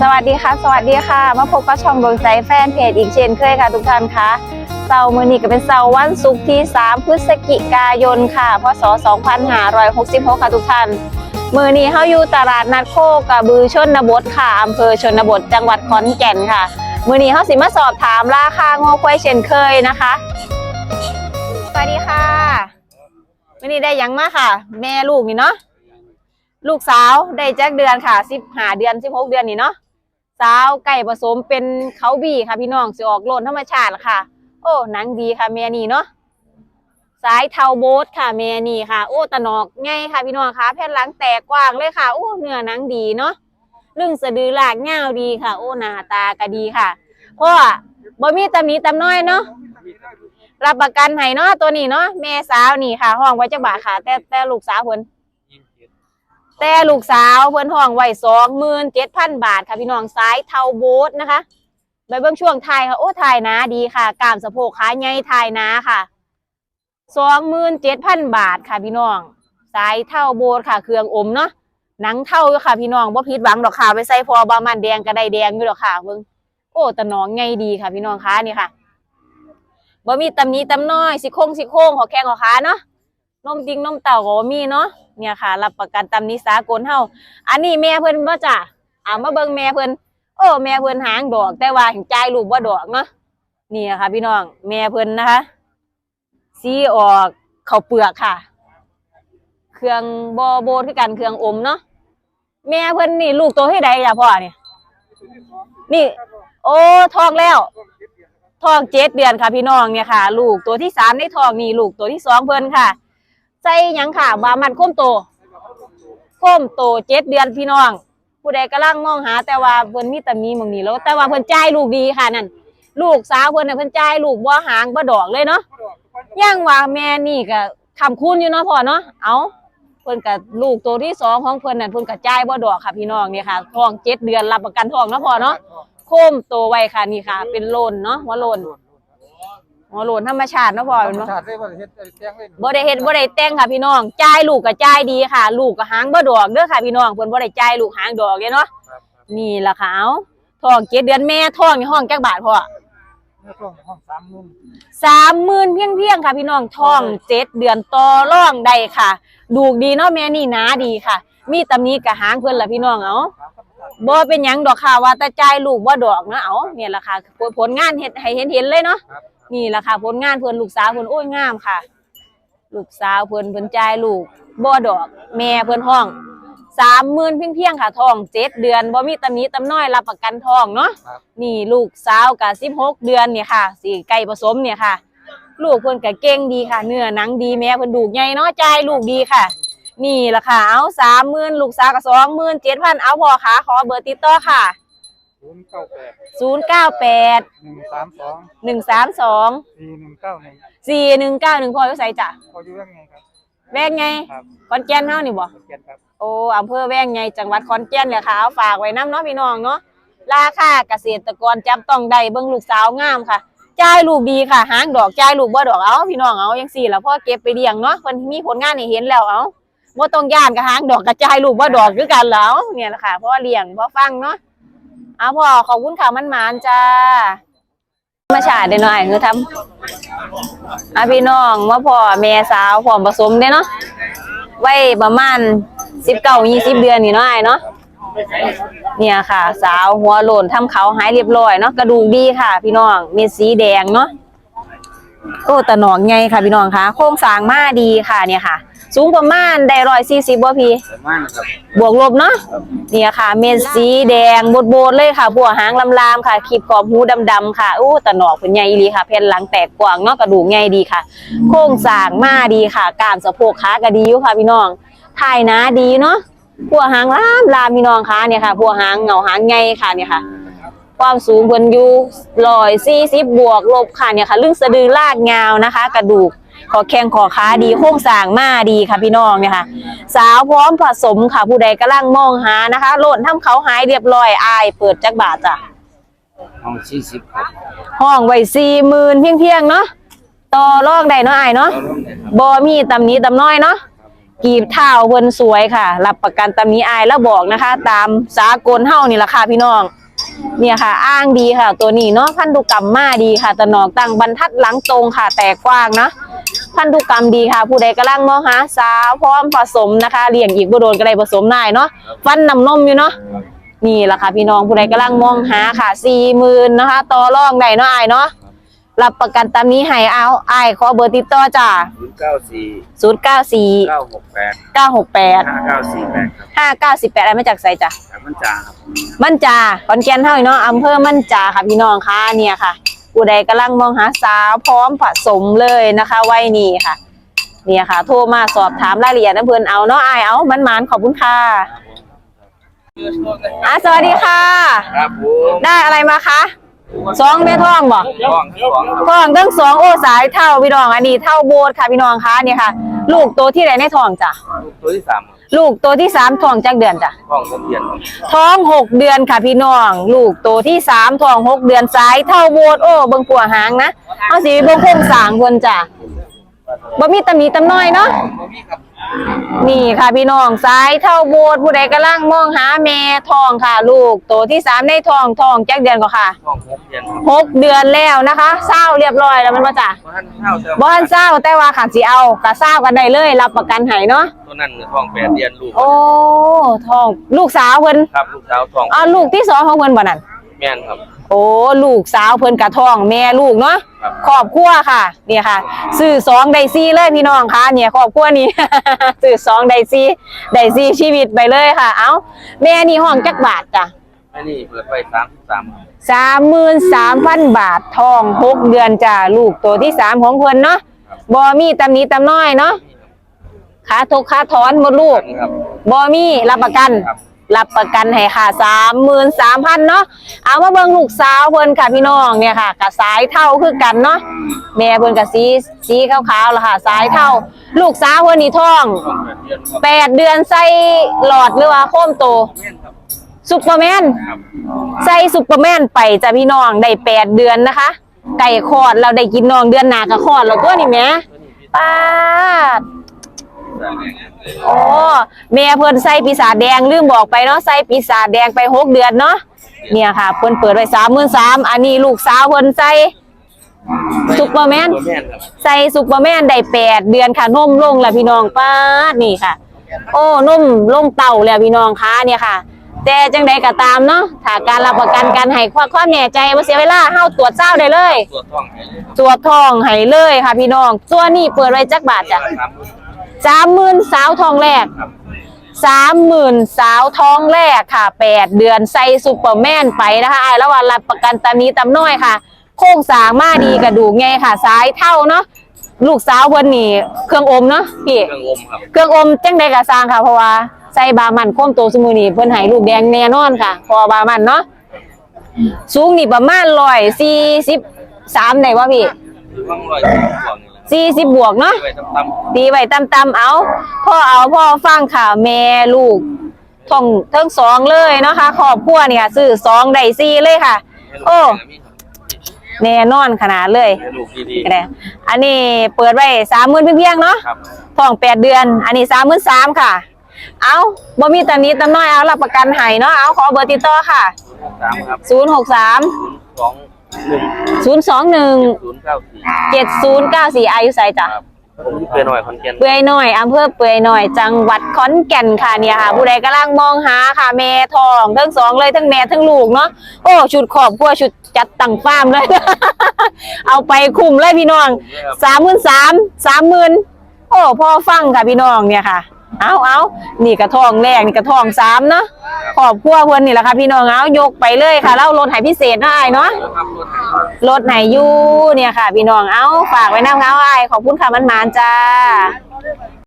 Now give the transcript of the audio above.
สวัสดีค่ะ สวัสดีค่ะ มาพบกับช่องดวงใจแฟนเพจอีกเช่นเคยค่ะทุกท่านคะเสาร์มื้อนี้ก็เป็นเสาร์วันศุกร์ที่ 3 พฤศจิกายนค่ะ พศ 2566 ค่ะทุกท่าน มื้อนี้เฮาอยู่ตลาดนัดโคกระบือชนบทค่ะอำเภอชนบท จังหวัดขอนแก่นค่ะ มื้อนี้เฮาสิมาสอบถามราคางอควายเช่นเคยนะคะ สวัสดีค่ะ มื้อนี้ได้หยังมาค่ะ แม่ลูกนี่เนาะ ลูกสาวได้แจ็คเดือนค่ะสิบหาเดือนสิบหกเดือนนี่เนาะ สาวไก่ผสมเป็นเขาบีค่ะพี่น้องสิออกโลนธรรมชาติค่ะ โอ้หนังดีค่ะเมียนี่เนาะสายเทาโบสค่ะเมียนี่ค่ะ โอ้ตะนอกไงค่ะพี่น้องค่ะแผ่นหลังแตกกว้างเลยค่ะโอ้เนื้อหนังดีเนาะเรื่องสะดือหลากเงาดีค่ะ โอ้หน้าตาก็ดีค่ะเพราะว่าบ่มีตำหนี้ตำน้อยเนาะรับประกันให้เนาะตัวนี้เนาะแม่สาวนี่ค่ะ ห้องไว้จักบาทค่ะ แต่แต่ลูกสาวเพิ่น แต่ลูกสาวเพิ่นห้องไว้สองหมื่นเจ็ดพันบาทค่ะพี่น้องสายเทาโบ๊ทนะคะไปเบิ่งช่วงไทยค่ะโอ้ไทยนาดีค่ะกามสะโพกขาใหญ่ไทยนาค่ะสองหมื่นเจ็ดพันบาทค่ะพี่น้อง สายเท่าโบทค่ะ เครื่องอมเนาะหนังเท่าอยู่ค่ะพี่น้องบ่ผิดหวังดอกค่ะไปใส่พอบามันแดงก็ได้แดงอยู่ดอกค่ะเบิ่งโอ้ตะหนองไงดีค่ะ พี่น้องคะนี่ค่ะบ่มีตำนี้ตำน้อยสิโครงสิโครงขอแข้งขอขาเนาะนมติงนมเต่าก็มีเนาะ เนี่ยค่ะ รับประกันตำนี้สากลเฮาอันนี้แม่เพิ่นบ่จ้ะอ่ามาเบิ่งแม่เพิ่นโอ้แม่เพิ่นหางดอก แต่ว่าเห็นจ่ายลูกบ่าดอกเนาะนี่ค่ะพี่น้องแม่เพิ่นนะคะสีออกเข้าเปลือกค่ะ เครื่องบอโบคือกันเครื่องอมเนาะแม่เพิ่นนี่ลูกโตให้ใดจ้ะพ่อเนี่ยนี่ โอ้ทองแล้วทองเจ็ดเดือนค่ะพี่น้องเนี่ยค่ะ ลูกตัวที่สามในทองนี่ลูกตัวที่สองเพิ่นค่ะ ใส่หยังค่ะบามันโค้มโตโค้มโตเจ็ดเดือนพี่น้อง ผู้ใดกำลังมองหา แต่ว่าเพิ่นมีแต่มีหมองนี้แล้ว แต่ว่าเพิ่นจ่ายลูกดีค่ะนั่นลูกสาวเพิ่นน่ะเพิ่นจ่ายลูกบ่หางบ่ดอกเลยเนาะย่างว่าแม่นี่ก็คำคูณอยู่เนาะพ่อเนาะเอาเพิ่นก็ลูกตัวที่สองของเพิ่นน่ะเพิ่นก็จ่ายบ่ดอกค่ะพี่น้องนี่ค่ะท้องเจ็ดเดือนรับประกันท้องเนาะพ่อเนาะโคมโตไว้ค่ะนี่ค่ะ เป็นโลนเนาะหัวโลน หัวโลนธรรมชาติเนาะพ่อธรเป็นรมบ่ชาติได้บ่ได้เฮ็ดได้แจ้งเลยบ่ได้เฮ็ดบ่ได้แต่งค่ะพี่น้องจ่ายลูกก็จ่ายดีค่ะ ลูกก็หางบ่ดอกเด้อค่ะพี่น้องเพิ่นบ่ได้จ่ายลูกหางดอกเด้เนาะครับนี่ล่ะค่ะเอาท้องเจ็ดเดือนแม่ท้องนี่ห้องจักบาทพ่อเมื่อช่วงห้องสามนุ่มสามหมื่นเพียงเพียงๆค่ะพี่น้องท้องเจ็ดเดือนต่อร่องได้ค่ะ ดูกดีเนาะแม่นี่หนาดีค่ะ มีตำหนี้กับหางเพิ่นล่ะพี่น้องเอาครับธรรมชาติบ่เป็นหยังดอกค่ะว่าแต่จ่ายลูกบ่ดอกนะเอาเนี่ยล่ะค่ะผลผลงานเฮ็ดให้เห็นเห็นเลยเนาะครับ นี่แหละค่ะผลงานเพิ่นลูกสาวเพิ่นโอ้ยงามค่ะ ลูกสาวเพิ่นเพิ่นจ่ายลูกบ่ดอก แม่เพิ่นห้องสามหมื่นเพียงเพียงๆค่ะท้องเจ็ดเดือนบ่มีตำหนิตำน้อยรับประกันท้องเนาะครับ นี่ลูกสาวกับสิบหกเดือนเนี่ยค่ะสี่ไก่ผสมเนี่ยค่ะ ลูกเพิ่นก็เก่งดีค่ะ เนื้อหนังดีแม่เพิ่นดูกใหญ่เนาะจ่ายลูกดีค่ะ นี่ล่ะค่ะเอาสามหมื่นลูกสาวกับสองหมื่นเจ็ดพันเอาพอค่ะขอเบอร์ติดต่อค่ะ ศูนย์เก้าแปดศูนย์เก้าแปดหนึ่งสามสองหนึ่งสามสองสี่หนึ่งเก้าหนึ่งสี่หนึ่งเก้าหนึ่งพออยู่ไสจ้ะพออยู่ยังไงครับ แว่งไงครับขอนแก่นเฮานี่บ่ขอนแก่นครับโอ้อำเภอแว่งไงจังหวัดขอนแก่นเนี่ยค่ะเอาฝากไว้น้ำเนาะพี่น้องเนาะราคาเกษตรกรจำต้องได้เบิ่งลูกสาวงามค่ะจ่ายลูกดีค่ะหางดอกจ่ายลูกบ่ดอกเอาพี่น้องเอาจังซี่ล่ะพ่อเก็บไปเลี้ยงเนาะเพิ่นมีผลงานให้เห็นแล้วเอาบ่ต้องย่านกับหางดอกกระจายลูกบ่ดอกคือกันแล้วเนี่ยแหละค่ะพ่อเลี้ยงพ่อฟังเนาะ เอาพ่อขอบคุณค่ะมันหมานจ้าธรรมาติเด้อเนาะไอ้คือทำอะพี่น้องว่าพ่อแม่สาวพ่อมผสมเด้เนาะไว้ประมาณสิบเก้ายี่สิบเดือนนี่เนาะไอ้เนาะเนี่ยค่ะ สาวหัวโลนทำเขาหายเรียบร้อยเนาะกระดูกดีค่ะ พี่น้องมีสีแดงเนาะโอ้ตะหนองไงค่ะพี่น้องคะโครงสร้างมาดีค่ะเนี่ยค่ะ สูงประมาณได้ร้อยสี่สิบบ่พี่ ประมาณครับ บวกลบเนาะเนี่ยค่ะ เม็ดสีแดงโบดๆเลยค่ะพวกหางลามๆค่ะขีบขอบหูดำๆค่ะอู้ตะหนอกเป็นใหญ่ดีค่ะแผ่นหลังแตกกว้างเนาะกระดูกใหญ่ดีค่ะ โครงสร้างมาดีค่ะกล้ามสะโพกขาก็ดีอยู่ค่ะพี่น้องถ่ายหนาดีเนาะพวกหางลามลามพี่น้องค่ะเนี่ยค่ะพวกหางเหงาหางใหญ่ค่ะเนี่ยค่ะ ความสูงเพิ่นอยู่ร้อยสี่สิบบวกลบค่ะเนี่ยค่ะลึงสะดือลากยาวนะคะ กระดูก ขอแข้งขอขาดีโครงสร้างมาดีค่ะพี่น้องเนี่ยค่ะ สาวพร้อมผสมค่ะผู้ใดกำลังมองหานะคะโหลดทำเขาหายเรียบร้อยอาย เปิดจักบาทจ้ะห้องสี่สิบครับห้องไว้สี่หมื่นเพียงๆเนาะต่อรองได้เนาะอายเนาะเราลงเนี่ยครับบ่มีตำหนี้ตำน้อยเนาะกีบเท้าเพิ่นสวยค่ะ รับประกันตำหนี้อายแล้วบอกนะคะ ตามสากลเฮานี่ล่ะค่ะพี่น้อง เนี่ยค่ะ อ้างดีค่ะ ตัวนี้เนาะพันธุกรรมมาดีค่ะตะนอกตั้งบรรทัดหลังตรงค่ะ แตกกว้างนะ พันธุกรรมดีค่ะ ผู้ใดกำลังมองหาสาวพร้อมผสมนะคะเลี้ยงอีกบ่โดนก็ได้ผสมได้เนาะฟันน้ำนมอยู่เนาะนี่แหละค่ะ พี่น้องผู้ใดกำลังมองหาค่ะสี่หมื่นนะคะ ต่อรองได้เนาะอายเนาะรับประกันตามนี้ให้เอาอายขอเบอร์ติดต่อจ้าศูนย์เก้าสี่ศูนย์เก้าสี่เก้าหกแปดเก้าหกแปดห้าเก้าสี่แปดครับห้าเก้าสิบแปดอะไรมาจากไสจ้ะจากมันจาครับมั่นจาขอนแก่นเท่าอีกเนาะอำเภอมั่นจาค่ะพี่น้องค่ะเนี่ยค่ะ ผู้ใดกำลังมองหาสาวพร้อมผสมเลยนะคะวัยนี้ค่ะ เนี่ยค่ะ โทรมาสอบถามรายละเอียดน้ำเพิ่นเอาเนาะอายเอามันหมานขอบคุณค่ะอะสวัสดีค่ะ ครับผมได้อะไรมาคะสองแม่ท้องบ่ท้องทั้งสองครับท้องทั้งสองโอ้สายเท่าพี่น้องอันนี้เท่าโบสถ์ค่ะพี่น้องค่ะเนี่ยค่ะ ลูกตัวที่ไหนในท้องจ้ะลูกตัวที่สามครับ ลูกตัวที่สามท้องจักเดือนจ้ะท้องทะเบียนครับท้องหกเดือนค่ะพี่น้อง ลูกโตที่สามท้องหกเดือนสายเท่าโบดโอ้เบิ่งปัวหางนะเอาสิเบิ่งโครงสร้างเพิ่นจ้ะบ่มีตำหนิตำน้อยเนาะ บ่มีครับ นี่ค่ะพี่น้องสายเท่าโบดผู้ใดกำลังมองหาแม่ท้องค่ะ ลูกโตที่สามในท้องท้องจักเดือนก็ค่ะท้องหกเดือนครับหกเดือนแล้วนะคะเศร้าเรียบร้อยแล้วมันบ่จ้ะเพราะท่านเท่าเดิมบ่ทันเศร้าแต่ว่าขันสิเอาก็เศร้ากันได้เลย รับประกันให้เนาะตัวนั้นท้องแปดเดือนลูกโอ้ท้องลูกสาวเพิ่นครับลูกสาวท้องอ้าวลูกที่สองของเพิ่นบ่นั่นแม่นครับ โอ้ลูกสาวเพิ่นกะท้องแม่ลูกเนาะ ครับครอบครัวค่ะเนี่ยค่ะซื้อสองได้ซี่เลยพี่น้องค่ะเนี่ยครอบครัวนี้ซื้อสองได้ซี่ได้ซี่ชีวิตไปเลยค่ะ เอ้าแม่นี่ห้องจักบาทจ้ะอันนี้เปิดไปสามสิบสามครับสามหมื่นสามพันบาททองหกเดือนจ้ะลูกตัวที่สามของเพิ่นเนาะบอมีตำหนี้ตำน้อยเนาะขาทุกขาถอนหมดลูกนี่ครับบอมีรับประกันค รับประกันให้ค่ะสามหมื่นสามพันเนาะเอามาเบิ่งลูกสาวเพิ่นค่ะพี่น้องเนี่ยค่ะกับสายเท่าคือกันเนาะแม่เพิ่นกับสีสีขาวๆละค่ะสายเท่า ลูกสาวเพิ่นนี่ท้องท้องแปดเดือนใส่หลอดหรือว่าโค้มโตซุปเปอร์แมนใส่ซุปเปอร์แมนไปจ้ะพี่น้องได้แปดเดือนนะคะไก่คอดเราได้กินน้องเดือนหน้าก็คอดแล้วตัวนี่แม่ป้า ดสาวแดงโอ้แม่เพิ่นใส่ปีศาจแดงลืมบอกไปเนาะใส่ปีศาจแดงไปหกเดือนเนาะเนี่ยค่ะเพิ่นเปิดไว้สามหมื่นสามอันนี้ลูกสาวเพิ่นใส่ซุปเปอร์แมนตัวแม่นครับใส่ซุปเปอร์แมนได้แปดเดือนค่ะนมลงแล้วพี่น้องป้าดนี่ค่ะ โอ้นมลงเต่าแล้วพี่น้องคะเนี่ยค่ะ แต่จังใดก็ตามเนาะถ้าการรับประกันการให้ความความแน่ใจว่าเสียเวลาเฮาตรวจเจ้าได้เลยตัวท้องให้เลยครับตรวจทองให้เลยค่ะพี่น้อง ตัวนี้เปิดไว้จักบาทจ้ะ สามหมื่นสามหมื่นสาวทองแรกครับ สามหมื่นสาวท้องแรกค่ะแปดเดือนใส่ซูเปอร์แมนไปนะคะอ้ายแล้วว่ารับประกันตามนี้ตามน้อยค่ะ โค้งสร้างมาดีกระดูกไงค่ะสายเท่าเนาะลูกสาวเพิ่นนี่เครื่องอมเนาะพี่ เครื่องอมครับ เครื่องอมจังใดกะสร้างค่ะเพราะว่าใส่บามันโค้มโตสมุนี่เพิ่นให้ลูกแดงแน่นอนค่ะ พอบามันเนาะสูงนี่ประมาณร้อยสี่สิบสามได้วะพี่คือว่างรอยตัวนี่แหละ สี่สิบบวกเนาะไว้ตั้มตีไว้ตำๆเอาพ่อเอาพ่อฟังค่ะ แม่ลูกท่องทั้งสองเลยเนาะค่ะครอบครัวเนี่ยซื้อสองได้สี่เลยค่ะ ๆโอ้ให้ลูกแน่นอนขนาดเลยให้ลูกดีก็ได้อันนี้เปิดไว้สามหมื่นเพียงๆเนาะ ๆครับท้องแปดเดือน อันนี้สามหมื่นสามค่ะ เอาบ่มีตำหนี้ตำน้อยเอารับประกันให้เนาะ เอาขอเบอร์ติดต่อค่ะสามครับศูนย์หกสามสอง หนึ่งศูนย์สองหนึ่งศูนย์เก้าสี่เจ็ดศูนย์เก้าสี่อายุไสจ้ะครับผมเพื่อนหน่อยคอนเทนต์เปื่อยหน่อยอำเภอเปื่อยหน่อย จังหวัดขอนแก่นค่ะเนี่ยค่ะ ผู้ใดกำลังมองหาค่ะแม่ทองทั้งสองเลยทั้งแม่ทั้งลูกเนาะโอ้ชุดขอบครัวชุดจัดตั้งฟาร์มเลย เอาไปคุ้มเลยพี่น้องสามหมื่นสามสามหมื่นโอ้พ่อฟังค่ะพี่น้องเนี่ยค่ะ เอาเอานี่กระทองแรกนี่กระทองสามเนาะขอบครัวเพื่อนนี่แหละค่ะพี่น้องเอายกไปเลยค่ะเล่ารถใหายพิเศษเนาะไอ้ายเนาะครับรถไหนรถไหนอยู่เนี่ยค่ะ พี่น้องเอาฝากไว้น้ำเงาไอ้ายขอบคุณค่ะมันมานๆจ้า